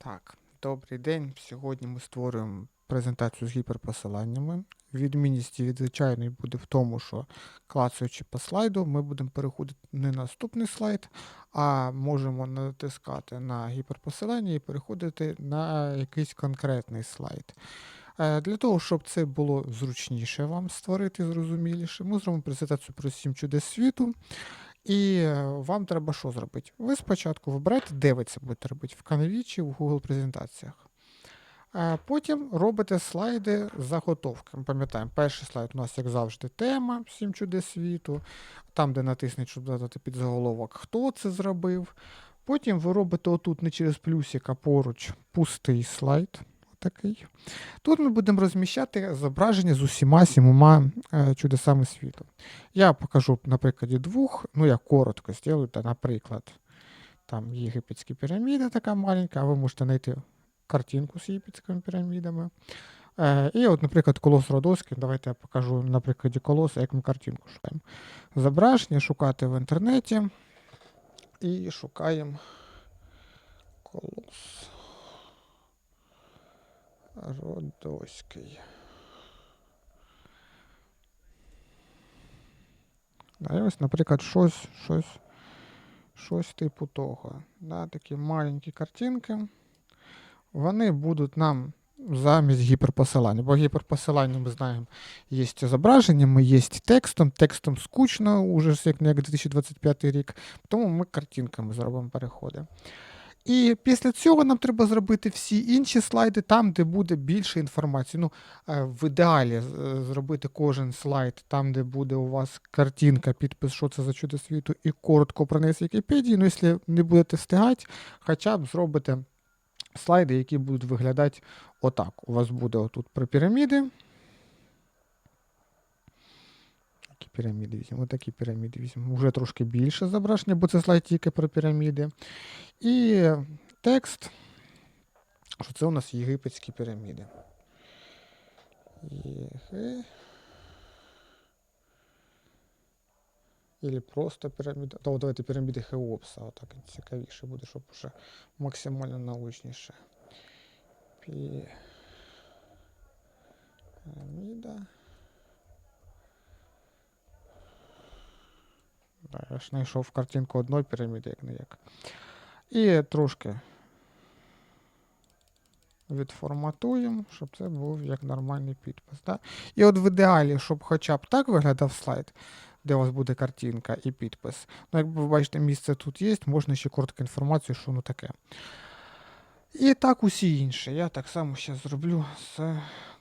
Так, добрий день. Сьогодні ми створюємо презентацію з гіперпосиланнями. Відмінність від звичайної буде в тому, що клацаючи по слайду, ми будемо переходити не на наступний слайд, а можемо натискати на гіперпосилання і переходити на якийсь конкретний слайд. Е, Для того, щоб це було зручніше вам створити, зрозуміліше, ми зробимо презентацію про 7 чудес світу. І е, вам треба що зробити? Ви спочатку вибираєте, де ви це будете робити, в Canva чи в Google презентаціях. Потім робите слайди заготовки. Ми пам'ятаємо, перший слайд у нас, як завжди, тема 7 чудес світу. Там, де натисніть, щоб додати під заголовок, хто це зробив. Потім ви робите отут не через плюсик, а поруч пустий слайд. Такий. Тут ми будемо розміщати зображення з усіма сімома е, чудесами світу. Я покажу на прикладі двох, ну я коротко зроблю, наприклад, там єгипетські піраміди така маленька, а ви можете знайти картинку з єгипетськими пірамідами. Е, і от, наприклад, колос Родоський, давайте я покажу на прикладі колоса, як ми картинку шукаємо. Зображення шукати в інтернеті. І шукаємо колос Родоський. Да, і ось, наприклад, щось, щось, щось типу того. Да, такі маленькі картинки. Вони будуть нам замість гіперпосилання. Бо гіперпосилання, ми знаємо, є зображеннями, є текстом. Текстом скучно, уже як 2025 рік. Тому ми картинками зробимо переходи. І після цього нам треба зробити всі інші слайди там, де буде більше інформації. Ну, е, в ідеалі е, зробити кожен слайд там, де буде у вас картинка, підпис, що це за чудо світу, і коротко про неї з Вікіпедії. Ну, якщо не будете встигати, хоча б зробите слайди, які будуть виглядати отак. У вас буде отут про піраміди. Які піраміди візьмемо? Отакі піраміди візьмемо. Уже трошки більше зображення, бо це слайд тільки про піраміди. І текст, що це у нас єгипетські піраміди. Єги... Или просто піраміда. Та, давайте піраміди Хеопса. Отак цікавіше буде, щоб вже максимально научніше. Піраміда. Да, я ж знайшов картинку одної піраміди, як не як. І трошки відформатуємо, щоб це був як нормальний підпис. Да? І от в ідеалі, щоб хоча б так виглядав слайд, де у вас буде картинка і підпис. Ну, як ви бачите, місце тут є, можна ще коротку інформацію, що воно таке. І так усі інші. Я так само ще зроблю з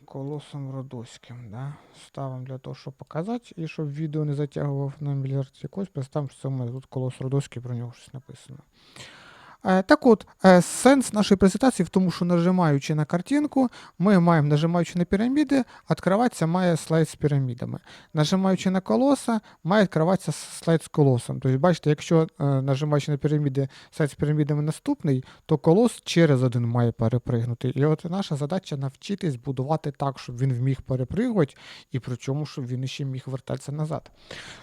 колосом Родоським. Да? Ставимо для того, щоб показати, і щоб відео не затягував на мільярд якось, представимо, що це у мене тут колос Родоський, про нього щось написано. Е, Так от, е, сенс нашої презентації в тому, що нажимаючи на картинку, ми маємо, нажимаючи на піраміди, відкриватися має слайд з пірамідами. Нажимаючи на колоса, має відкриватися слайд з колосом. Тобто, бачите, якщо е, нажимаючи на піраміди, слайд з пірамідами наступний, то колос через один має перепригнути. І от наша задача навчитись будувати так, щоб він вміг перепригувати, і при чому, щоб він ще міг вертатися назад.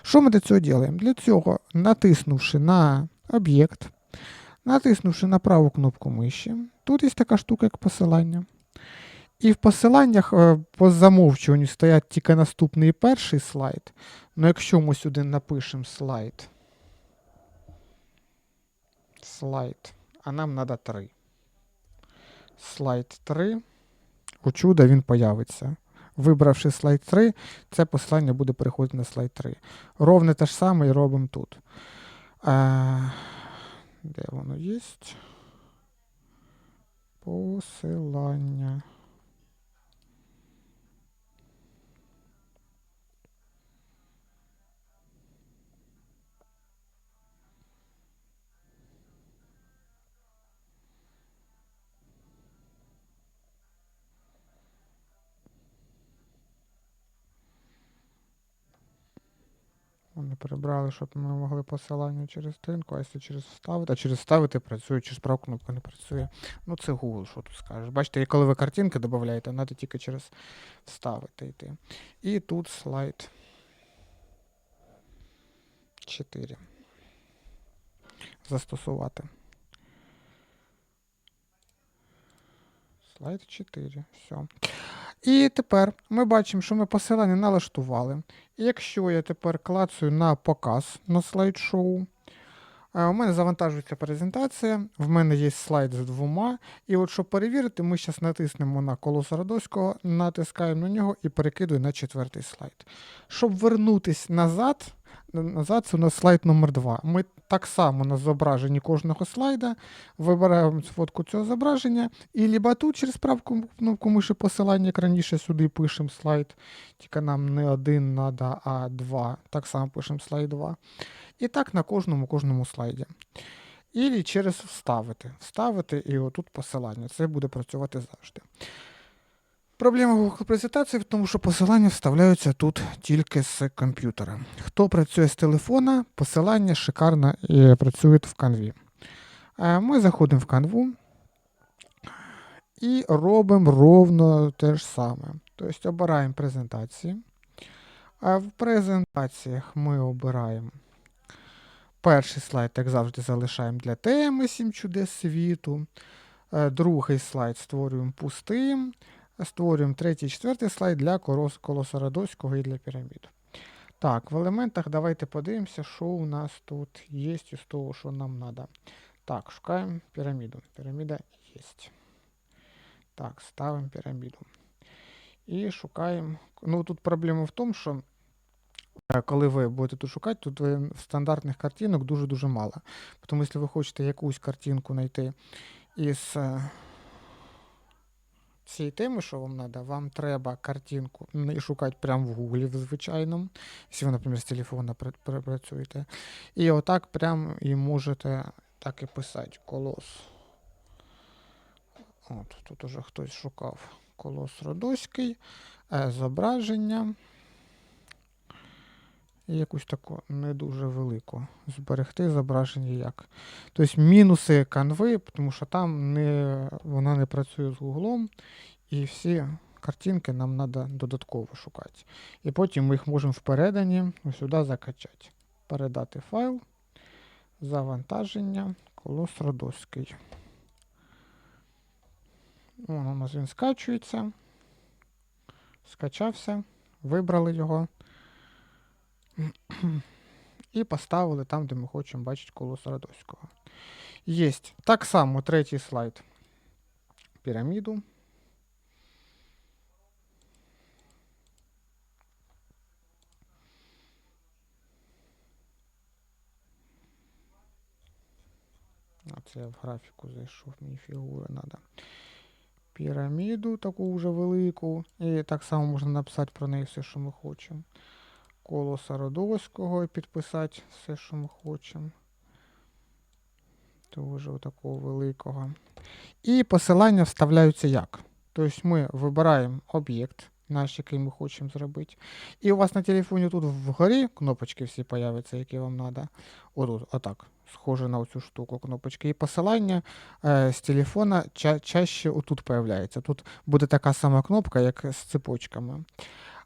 Що ми для цього робимо? Для цього, натиснувши на об'єкт, Натиснувши на праву кнопку миші, тут є така штука, як посилання. І в посиланнях е, по замовчуванню стоять тільки наступний і перший слайд. Ну, якщо ми сюди напишемо слайд, слайд, а нам треба 3. Слайд 3. У чуда він появиться. Вибравши слайд 3, це посилання буде переходити на слайд 3. Ровне те ж саме і робимо тут. Де воно є? Посилання. Вони прибрали, щоб ми могли посилання через сторінку, а якщо через вставити, а через вставити працює, через праву кнопку не працює. Ну це Google, що тут скажеш. Бачите, коли ви картинки додаєте, треба тільки через вставити йти. І тут слайд 4. Застосувати. Слайд 4. Все. І тепер ми бачимо, що ми посилання налаштували. І якщо я тепер клацаю на показ на слайд-шоу, е, у мене завантажується презентація, в мене є слайд з двома. І от щоб перевірити, ми зараз натиснемо на коло Радоського, натискаємо на нього і перекидуємо на четвертий слайд. Щоб вернутися назад, назад це у нас слайд номер 2. Ми так само на зображенні кожного слайда вибираємо фотку цього зображення, і либо тут через правку кнопку миші посилання, як раніше сюди пишемо слайд, тільки нам не один треба, а два. Так само пишемо слайд 2. І так на кожному кожному слайді. І через вставити. Вставити і отут посилання. Це буде працювати завжди. Проблема Google презентації в тому, що посилання вставляються тут тільки з комп'ютера. Хто працює з телефона, посилання шикарно е, працює в канві. Е, Ми заходимо в канву і робимо ровно те ж саме. Тобто обираємо презентації. В презентаціях ми обираємо перший слайд, як завжди, залишаємо для теми 7 чудес світу. Е, Другий слайд створюємо пустим. Створюємо третій, четвертий слайд для колос- колосородоського і для пірамід. Так, в елементах давайте подивимося, що у нас тут є із того, що нам треба. Так, шукаємо піраміду. Піраміда є. Так, ставимо піраміду. І шукаємо. Ну, тут проблема в тому, що е, коли ви будете тут шукати, тут ви стандартних картинок дуже-дуже мало. Тому, якщо ви хочете якусь картинку знайти із е, цієї теми, що вам треба, вам треба картинку не шукати прямо в гуглі в звичайному, якщо ви, наприклад, з телефона пра- пра- працюєте. І отак прям і можете так і писати колос. От, тут уже хтось шукав колос Родоський, е, зображення. І якусь таку не дуже велику. Зберегти зображення як. Тобто мінуси канви, тому що там не, вона не працює з гуглом, і всі картинки нам треба додатково шукати. І потім ми їх можемо в сюди закачати. Передати файл, завантаження, колос Родоський. Вон у нас він скачується. Скачався, вибрали його. І поставили там, де ми хочемо бачити колос Радоського. Єсть. Так само третій слайд. Піраміду. А це я в графіку зайшов, мені фігури треба. Піраміду таку вже велику. І так само можна написати про неї все, що ми хочемо. Колоса Родоського і підписати все, що ми хочемо. Тоже такого великого. І посилання вставляються як? Тобто ми вибираємо об'єкт, наш, який ми хочемо зробити. І у вас на телефоні тут вгорі кнопочки всі появляться, які вам треба. Отут, отак. Схоже на оцю штуку кнопочки. І посилання е, з телефона ча- чаще отут появляється. Тут буде така сама кнопка, як з цепочками.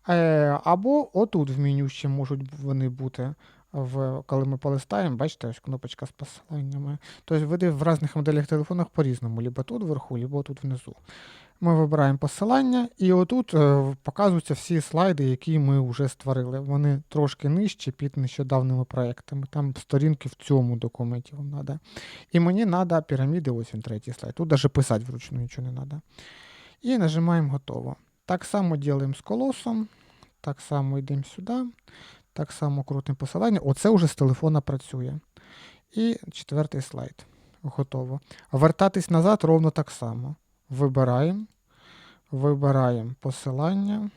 Е, або отут в меню ще можуть вони бути. В, коли ми полистаємо, бачите, ось кнопочка з посиланнями. Тобто види в різних моделях телефонах по-різному, либо тут вверху, либо тут внизу. Ми вибираємо посилання, і отут е, показуються всі слайди, які ми вже створили. Вони трошки нижчі під нещодавними проектами. Там сторінки в цьому документі вам треба. І мені треба піраміди, ось він третій слайд. Тут навіть писати вручну нічого не треба. І нажимаємо готово. Так само ділимо з колосом. Так само йдемо сюди. Так само крутимо посилання. Оце вже з телефона працює. І четвертий слайд. Готово. Вертатись назад ровно так само. Вибираємо. Вибираємо посилання.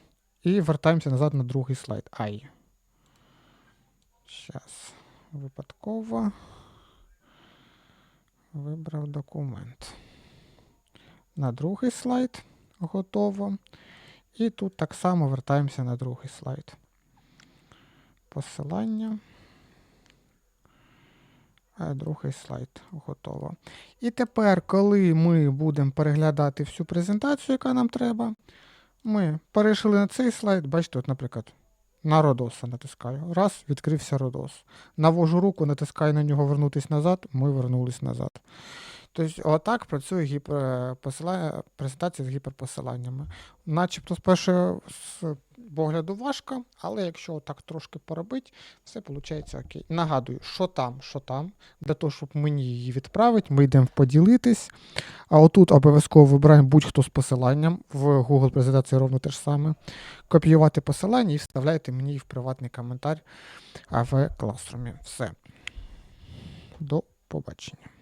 І вертаємося назад на другий слайд. Ай. Зараз. Випадково. Вибрав документ. На другий слайд. Готово. І тут так само вертаємося на другий слайд. Посилання. А другий слайд готово. І тепер, коли ми будемо переглядати всю презентацію, яка нам треба, ми перейшли на цей слайд. Бачите, от, наприклад, на Родоса натискаю. Раз, відкрився Родос. Навожу руку, натискаю на нього вернутися назад, ми вернулись назад. Тобто, отак працює гіпер... посила... презентація з гіперпосиланнями. Начебто, з першого з погляду важко, але якщо так трошки поробити, все виходить окей. Нагадую, що там, що там. Для того, щоб мені її відправити, ми йдемо поділитись. А отут обов'язково вибираємо будь-хто з посиланням. В Google презентації ровно те ж саме. Копіювати посилання і вставляєте мені в приватний коментар в класрумі. Все. До побачення.